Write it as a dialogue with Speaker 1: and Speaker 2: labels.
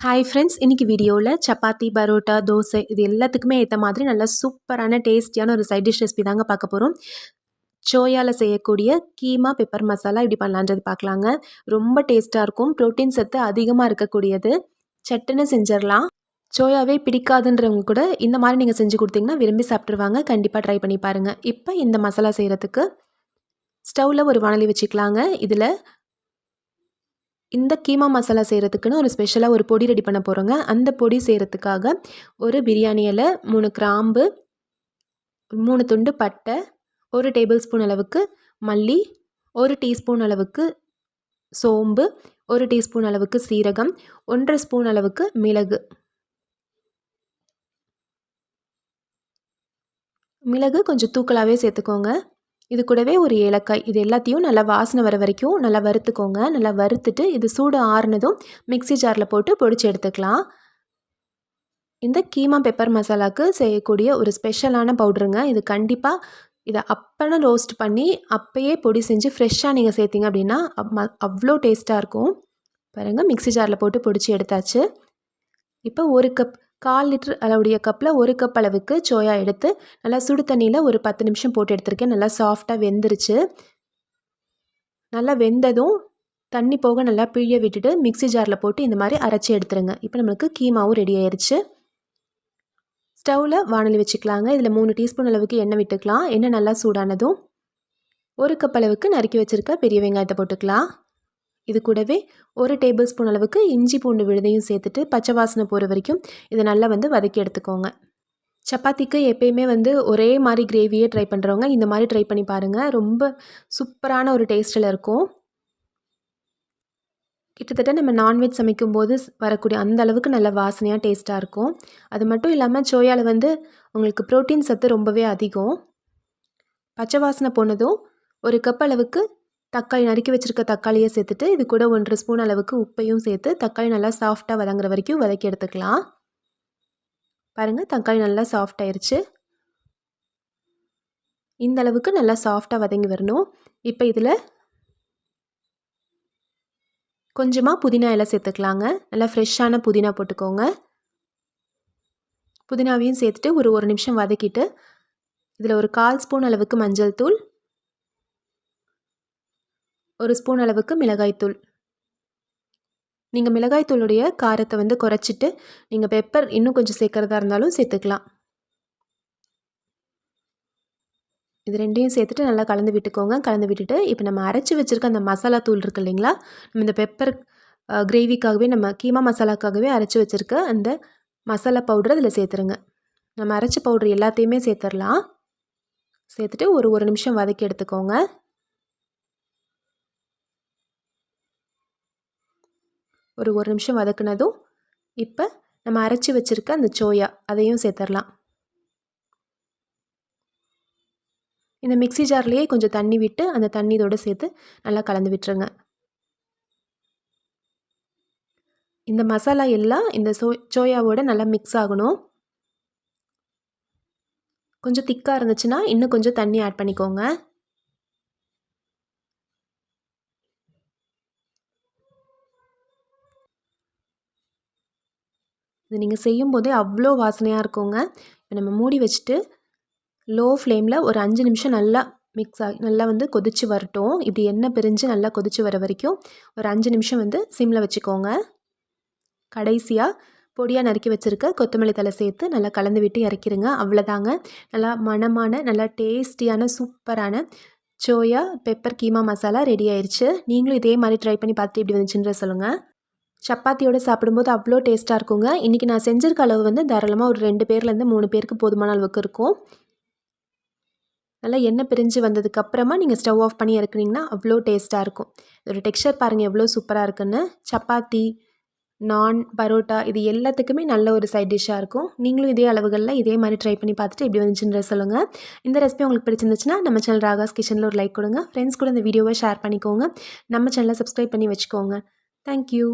Speaker 1: Hi friends இன்றைக்கி வீடியோவில் சப்பாத்தி பரோட்டா தோசை இது எல்லாத்துக்குமே ஏற்ற மாதிரி நல்லா சூப்பரான டேஸ்டியான ஒரு சைட் டிஷ் ரெசிபி தாங்க பார்க்க போகிறோம் சோயாவில் செய்யக்கூடிய கீமா பெப்பர் மசாலா இப்படி பண்ணலான்றது பார்க்கலாங்க. ரொம்ப டேஸ்ட்டாக இருக்கும். ப்ரோட்டீன் சத்து அதிகமாக இருக்கக்கூடியது. சட்டுன்னு செஞ்சிடலாம். சோயாவே பிடிக்காதுன்றவங்க கூட இந்த மாதிரி நீங்கள் செஞ்சு கொடுத்தீங்கன்னா விரும்பி சாப்பிட்ருவாங்க கண்டிப்பாக ட்ரை பண்ணி பாருங்கள் இப்போ இந்த மசாலா செய்கிறதுக்கு ஸ்டவ்வில் ஒரு வானலி வச்சுக்கலாங்க. இதில் இந்த கீமா மசாலா செய்கிறதுக்குன்னு ஒரு ஸ்பெஷலாக ஒரு பொடி ரெடி பண்ண போகிறோங்க அந்த பொடி செய்கிறதுக்காக ஒரு பிரியாணி இலை மூணு கிராம்பு மூணு துண்டு பட்டை ஒரு டேபிள் ஸ்பூன் அளவுக்கு மல்லி ஒரு டீஸ்பூன் அளவுக்கு சோம்பு ஒரு டீஸ்பூன் அளவுக்கு சீரகம் ஒன்றரை ஸ்பூன் அளவுக்கு மிளகு. மிளகு கொஞ்சம் தூக்கலாகவே சேர்த்துக்கோங்க. இது கூடவே ஒரு ஏலக்காய். இது எல்லாத்தையும் நல்லா வாசனை வர வரைக்கும் நல்லா வறுத்துக்கோங்க. நல்லா வறுத்துட்டு இது சூடு ஆறுனதும் மிக்சி ஜாரில் போட்டு பொடிச்சு எடுத்துக்கலாம். இந்த கீமா பெப்பர் மசாலாவுக்கு செய்யக்கூடிய ஒரு ஸ்பெஷலான பவுடருங்க. இது கண்டிப்பாக இதை அப்பனை ரோஸ்ட் பண்ணி அப்பயே பொடி செஞ்சு ஃப்ரெஷ்ஷாக நீங்கள் சேர்த்திங்க அப்படின்னா அவ்வளோ டேஸ்ட்டாக இருக்கும். பாருங்கள் மிக்சி ஜாரில் போட்டு பொடிச்சு எடுத்தாச்சு. இப்போ ஒரு கப் கால் லிட்டர் அளவுடைய கப்பில் ஒரு கப் அளவுக்கு சோயா எடுத்து நல்லா சுடு தண்ணியில் ஒரு பத்து நிமிஷம் போட்டு எடுத்திருக்கேன். நல்லா சாஃப்டாக வெந்துருச்சு. நல்லா வெந்ததும் தண்ணி போக நல்லா பிழிய விட்டுட்டு மிக்சி ஜாரில் போட்டு இந்த மாதிரி அரைச்சி எடுத்துருங்க. இப்போ நம்மளுக்கு கீமாவும் ரெடி ஆயிடுச்சு ஸ்டவ்வில் வானலி வச்சுக்கலாங்க. இதில் மூணு டீஸ்பூன் அளவுக்கு எண்ணெய் விட்டுக்கலாம். எண்ணெய் நல்லா சூடானதும் ஒரு கப் அளவுக்கு நறுக்கி வச்சுருக்க பெரிய வெங்காயத்தை போட்டுக்கலாம். இது கூடவே ஒரு டேபிள் ஸ்பூன் அளவுக்கு இஞ்சி பூண்டு விழுதையும் சேர்த்துட்டு பச்சை வாசனை போகிற வரைக்கும் இதை நல்லா வந்து வதக்கி எடுத்துக்கோங்க. சப்பாத்திக்கு எப்பயுமே வந்து ஒரே மாதிரி கிரேவியே ட்ரை பண்ணுறவங்க இந்த மாதிரி ட்ரை பண்ணி பாருங்கள் ரொம்ப சூப்பரான ஒரு டேஸ்ட்டில் இருக்கும். கிட்டத்தட்ட நம்ம நான்வெஜ் சமைக்கும் போது வரக்கூடிய அந்த அளவுக்கு நல்ல வாசனையாக டேஸ்ட்டாக இருக்கும். அது மட்டும் இல்லாமல் சோயாவில் வந்து உங்களுக்கு ப்ரோட்டீன் சத்து ரொம்பவே அதிகம். பச்சை வாசனை போனதும் ஒரு கப் அளவுக்கு தக்காளி நறுக்கி வச்சுருக்க தக்காளியை சேர்த்துட்டு இது கூட ஒன்றரை ஸ்பூன் அளவுக்கு உப்பையும் சேர்த்து தக்காளி நல்லா சாஃப்டாக வதங்குற வரைக்கும் வதக்கி எடுத்துக்கலாம். பாருங்கள் தக்காளி நல்லா சாஃப்ட் ஆயிடுச்சு இந்த அளவுக்கு நல்லா சாஃப்டாக வதங்கி வரணும். இப்போ இதில் கொஞ்சமாக புதினா இலை சேர்த்துக்கலாங்க. நல்லா ஃப்ரெஷ்ஷான புதினா போட்டுக்கோங்க. புதினாவையும் சேர்த்துட்டு ஒரு ஒரு நிமிஷம் வதக்கிட்டு இதில் ஒரு கால் ஸ்பூன் அளவுக்கு மஞ்சள் தூள் ஒரு ஸ்பூன் அளவுக்கு மிளகாய்த்தூள். நீங்கள் மிளகாய்த்தூளுடைய காரத்தை வந்து குறைச்சிட்டு நீங்கள் பெப்பர் இன்னும் கொஞ்சம் சேர்க்குறதா இருந்தாலும் சேர்த்துக்கலாம். இது ரெண்டையும் சேர்த்துட்டு நல்லா கலந்து விட்டுக்கோங்க. கலந்து விட்டுட்டு இப்போ நம்ம அரைச்சி வச்சுருக்க அந்த மசாலா தூள் இருக்குது இல்லைங்களா? நம்ம இந்த பெப்பர் கிரேவிக்காகவே நம்ம கீமா மசாலாக்காகவே அரைச்சி வச்சுருக்க அந்த மசாலா பவுடர் அதில் சேர்த்துருங்க. நம்ம அரைச்ச பவுட்ரு எல்லாத்தையுமே சேர்த்துடலாம் சேர்த்துட்டு ஒரு ஒரு நிமிஷம் வதக்கி எடுத்துக்கோங்க. ஒரு ஒரு நிமிஷம் வதக்குனதும் இப்போ நம்ம அரைச்சி வச்சுருக்க அந்த சோயா அதையும் சேர்த்துடலாம் இந்த மிக்சி ஜார்லேயே கொஞ்சம் தண்ணி விட்டு அந்த தண்ணி இதோடு சேர்த்து நல்லா கலந்து விட்டுருங்க. இந்த மசாலா எல்லாம் இந்த சோ சோயாவோட நல்லா மிக்ஸ் ஆகணும். கொஞ்சம் திக்காக இருந்துச்சுன்னா இன்னும் கொஞ்சம் தண்ணி ஆட் பண்ணிக்கோங்க. இது நீங்கள் செய்யும்போதே அவ்வளோ வாசனையாக இருக்குங்க. இப்போ நம்ம மூடி வச்சுட்டு லோ ஃப்ளேமில் ஒரு அஞ்சு நிமிஷம் நல்லா மிக்ஸ் ஆகி நல்லா வந்து கொதித்து வரட்டும். இப்படி எண்ணெய் பிரிஞ்சு நல்லா கொதித்து வர வரைக்கும் ஒரு அஞ்சு நிமிஷம் வந்து சிம்மில் வச்சுக்கோங்க. கடைசியாக பொடியாக நறுக்கி வச்சுருக்க கொத்தமல்லி தலை சேர்த்து நல்லா கலந்து விட்டு இறக்கிருங்க. அவ்வளோதாங்க நல்லா மணமான நல்லா டேஸ்டியான சூப்பரான soya pepper keema masala ready ஆயிடுச்சு நீங்களும் இதே மாதிரி ட்ரை பண்ணி பார்த்துட்டு இப்படி வந்துச்சுன்ற சொல்லுங்கள் சப்பாத்தியோடு சாப்பிடும்போது அவ்வளோ டேஸ்ட்டாக இருக்குங்க. இன்றைக்கி நான் செஞ்சிருக்க அளவு வந்து தாராளமாக ஒரு ரெண்டு பேர்லேருந்து மூணு பேருக்கு போதுமான அளவுக்கு இருக்கும். நல்லா எண்ணெய் பிரிஞ்சு வந்ததுக்கப்புறமா நீங்கள் ஸ்டவ் ஆஃப் பண்ணி இறக்குனீங்கன்னா அவ்வளோ டேஸ்ட்டாக இருக்கும். இதோட டெக்ஸ்சர் பாருங்கள் எவ்வளோ சூப்பராக இருக்குன்னு. சப்பாத்தி நான் பரோட்டா இது எல்லாத்துக்குமே நல்ல ஒரு சைட் டிஷ்ஷாக இருக்கும். நீங்களும் இதே அளவுகளில் இதே மாதிரி ட்ரை பண்ணி பார்த்துட்டு எப்படி வந்துச்சுன்ற சொல்லுங்கள் இந்த ரெசிபி உங்களுக்கு பிடிச்சிருந்துச்சுன்னா நம்ம சேனல் ராகாஸ் கிச்சனில் ஒரு லைக் கொடுங்க. ஃப்ரெண்ட்ஸ் கூட இந்த வீடியோவை ஷேர் பண்ணிக்கோங்க. நம்ம சேனலை சப்ஸ்கிரைப் பண்ணி வச்சுக்கோங்க. தேங்க்யூ